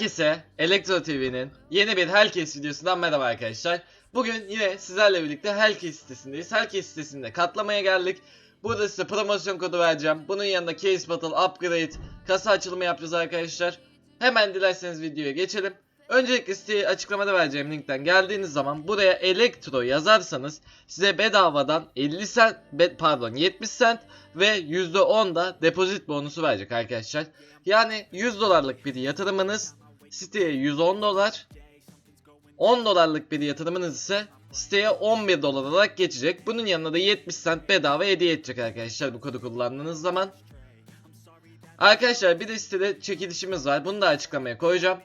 Herkese Elektro TV'nin yeni bir Hellcase videosundan merhaba arkadaşlar. Bugün yine sizlerle birlikte Hellcase sitesindeyiz. Hellcase sitesinde katlamaya geldik. Burada size promosyon kodu vereceğim. Bunun yanında Case Battle, Upgrade, kasa açılımı yapacağız arkadaşlar. Hemen dilerseniz videoya geçelim. Öncelikle siteyi açıklamada vereceğim linkten geldiğiniz zaman buraya Elektro yazarsanız size bedavadan 50 cent, be- pardon 70 cent ve %10 da depozit bonusu verecek arkadaşlar. Yani 100 dolarlık bir yatırımınız siteye 110 dolar. 10 dolarlık bir yatırımınız ise siteye 11 dolar olarak geçecek. Bunun yanında da 70 cent bedava hediye edecek arkadaşlar bu kodu kullandığınız zaman. Arkadaşlar bir de sitede çekilişimiz var. Bunu da açıklamaya koyacağım.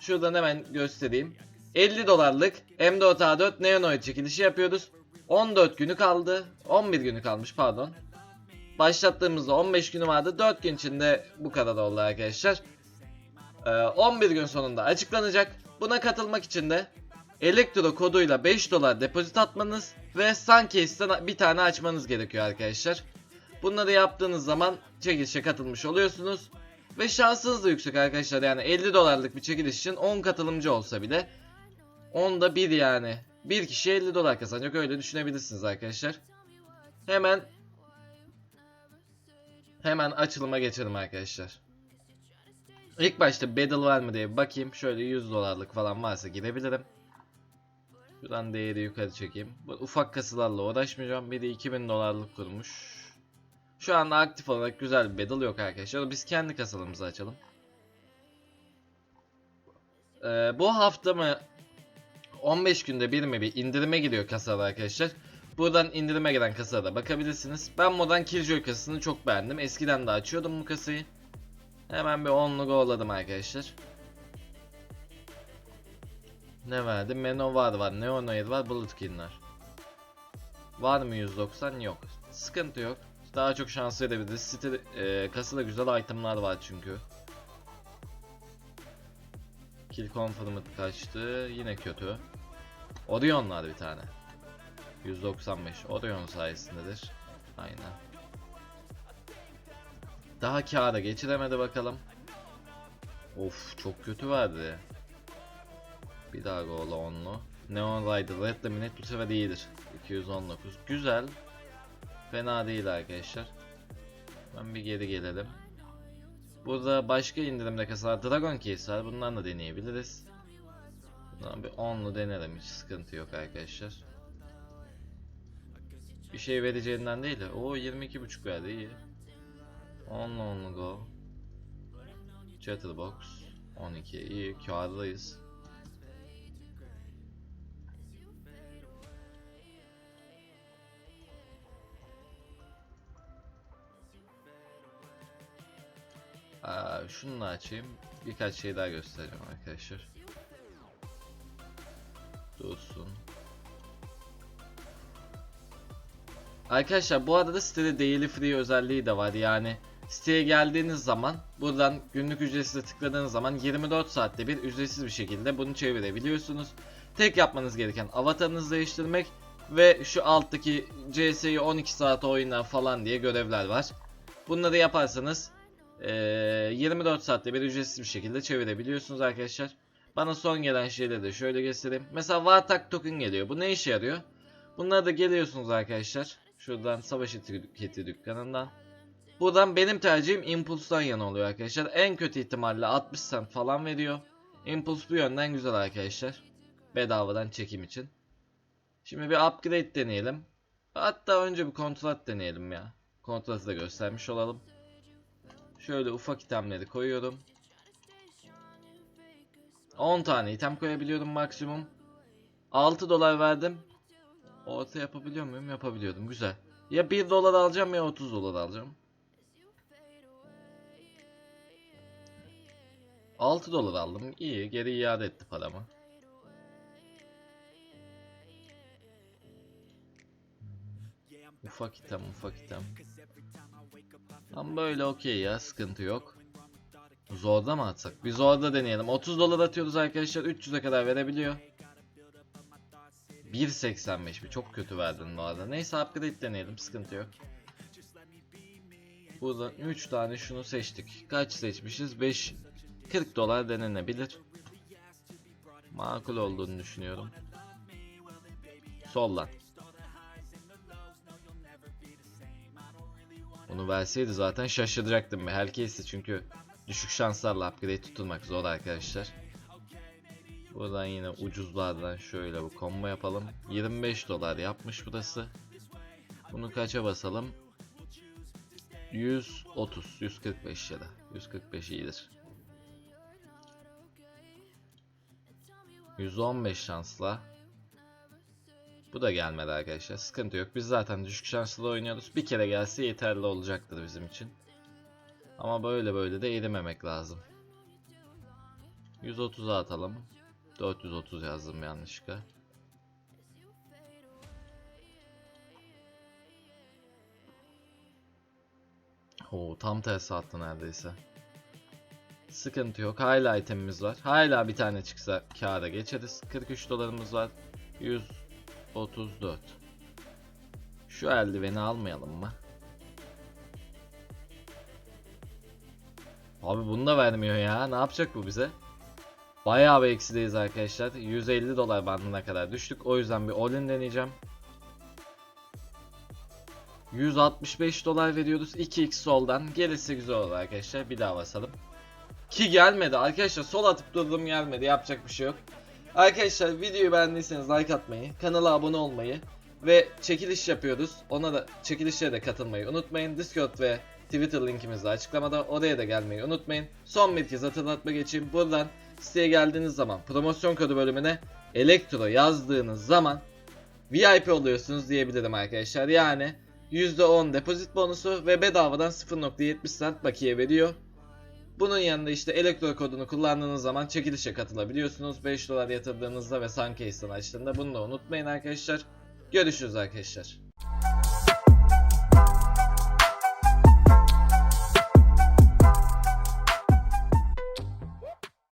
Şuradan hemen göstereyim. 50 dolarlık M4A4 Neonoid çekilişi yapıyoruz. 14 günü kaldı. 11 günü kalmış pardon. Başlattığımızda 15 günü vardı. 4 gün içinde bu kadar oldu arkadaşlar. Ee, 11 gün sonunda açıklanacak. Buna katılmak için de Elektro koduyla 5 dolar depozit atmanız ve Suncase'den bir tane açmanız gerekiyor arkadaşlar. Bunları yaptığınız zaman çekilişe katılmış oluyorsunuz. Ve şansınız da yüksek arkadaşlar yani 50 dolarlık bir çekiliş için 10 katılımcı olsa bile 10'da 1 yani. Bir kişi 50 dolar kazanacak öyle düşünebilirsiniz arkadaşlar. Hemen Hemen açılıma geçelim arkadaşlar. İlk başta Battle var mı diye bir bakayım. Şöyle 100 dolarlık falan varsa girebilirim. Şuradan değeri yukarı çekeyim. Bu ufak kasılarla uğraşmayacağım. Biri 2000 dolarlık kurmuş. Şu anda aktif olarak güzel bir battle yok arkadaşlar. Biz kendi kasalarımızı açalım. Ee, bu hafta mı 15 günde bir mi bir indirime giriyor kasalar arkadaşlar. Buradan indirime giren kasaya da bakabilirsiniz. Ben Modern Killjoy kasasını çok beğendim. Eskiden de açıyordum bu kasayı. Hemen bir 10'lu golladım arkadaşlar. Ne verdi? Manowar var, Neonoid var, Bulletkin var. Var mı 190? Yok. Sıkıntı yok. Daha çok şans verebiliriz. Site, e, kasada güzel itemlar var çünkü. Kill confirmed kaçtı. Yine kötü. Orion var bir tane. 195 Orion sayesindedir. Aynen. Daha kâra geçiremedi bakalım. Of çok kötü verdi. Bir daha gola onlu. Neon Rider Red Laminate bu sefer iyidir. 219. Güzel. Fena değil arkadaşlar. Ben bir geri gelelim. Burada başka indirimde kasalar Dragon Case var. Bundan da deneyebiliriz. Bundan bir onlu denerim. Hiç sıkıntı yok arkadaşlar. Bir şey vereceğinden değil de. O 22.5 verdi iyi. 10'lu 10'lu go. Chatterbox 12 iyi kârdayız. Aa, şunu da açayım. Birkaç şey daha göstereceğim arkadaşlar. Dursun. Arkadaşlar bu arada sitede daily free özelliği de var yani siteye geldiğiniz zaman buradan günlük ücretsiz tıkladığınız zaman 24 saatte bir ücretsiz bir şekilde bunu çevirebiliyorsunuz. Tek yapmanız gereken avatarınızı değiştirmek ve şu alttaki CS'yi 12 saat oyna falan diye görevler var. Bunları yaparsanız eee, 24 saatte bir ücretsiz bir şekilde çevirebiliyorsunuz arkadaşlar. Bana son gelen şeyleri de şöyle göstereyim. Mesela Wartag token geliyor. Bu ne işe yarıyor? Bunlara da geliyorsunuz arkadaşlar. Şuradan savaş etiketi dükkanından. Buradan benim tercihim Impulse'dan yana oluyor arkadaşlar. En kötü ihtimalle 60 cent falan veriyor. Impulse bu yönden güzel arkadaşlar. Bedavadan çekim için. Şimdi bir upgrade deneyelim. Hatta önce bir kontrat deneyelim ya. Kontratı da göstermiş olalım. Şöyle ufak itemleri koyuyorum. 10 tane item koyabiliyorum maksimum. 6 dolar verdim. Orta yapabiliyor muyum? Yapabiliyordum. Güzel. Ya 1 dolar alacağım ya 30 dolar alacağım. 6 dolar aldım. İyi. Geri iade etti paramı. Ufak item, ufak item. Tam böyle okey ya. Sıkıntı yok. Zorda mı atsak? Bir zorda deneyelim. 30 dolar atıyoruz arkadaşlar. 300'e kadar verebiliyor. 1.85 mi? Çok kötü verdin bu arada. Neyse upgrade deneyelim. Sıkıntı yok. Buradan 3 tane şunu seçtik. Kaç seçmişiz? 5 40 dolar denenebilir. Makul olduğunu düşünüyorum. Soldan. Onu verseydi zaten şaşıracaktım. Herkesi çünkü düşük şanslarla upgrade tutulmak zor arkadaşlar. Buradan yine ucuzlardan şöyle bu combo yapalım. 25 dolar yapmış burası. Bunu kaça basalım? 130, 145 ya da 145 iyidir. 115 şansla. Bu da gelmedi arkadaşlar. Sıkıntı yok. Biz zaten düşük şanslı oynuyoruz. Bir kere gelse yeterli olacaktır bizim için. Ama böyle böyle de erimemek lazım. 130'a atalım. 430 yazdım yanlışlıkla. Oo, tam tersi attı neredeyse. Sıkıntı yok. Hala itemimiz var. Hala bir tane çıksa kâra geçeriz. 43 dolarımız var. 134. Şu eldiveni almayalım mı? Abi bunu da vermiyor ya. Ne yapacak bu bize? Bayağı bir eksideyiz arkadaşlar. 150 dolar bandına kadar düştük. O yüzden bir all-in deneyeceğim. 165 dolar veriyoruz. 2x soldan. Gelirse güzel olur arkadaşlar. Bir daha basalım. Ki gelmedi arkadaşlar. Sol atıp durdum gelmedi. Yapacak bir şey yok. Arkadaşlar videoyu beğendiyseniz like atmayı, kanala abone olmayı ve çekiliş yapıyoruz. Ona da çekilişlere de katılmayı unutmayın. Discord ve Twitter linkimiz de açıklamada. Oraya da gelmeyi unutmayın. Son bir kez hatırlatma geçeyim. Buradan siteye geldiğiniz zaman promosyon kodu bölümüne Elektro yazdığınız zaman VIP oluyorsunuz diyebilirim arkadaşlar. Yani %10 depozit bonusu ve bedavadan 0.70 cent bakiye veriyor. Bunun yanında işte elektro kodunu kullandığınız zaman çekilişe katılabiliyorsunuz. 5 dolar yatırdığınızda ve Suncase'den açtığında bunu da unutmayın arkadaşlar. Görüşürüz arkadaşlar.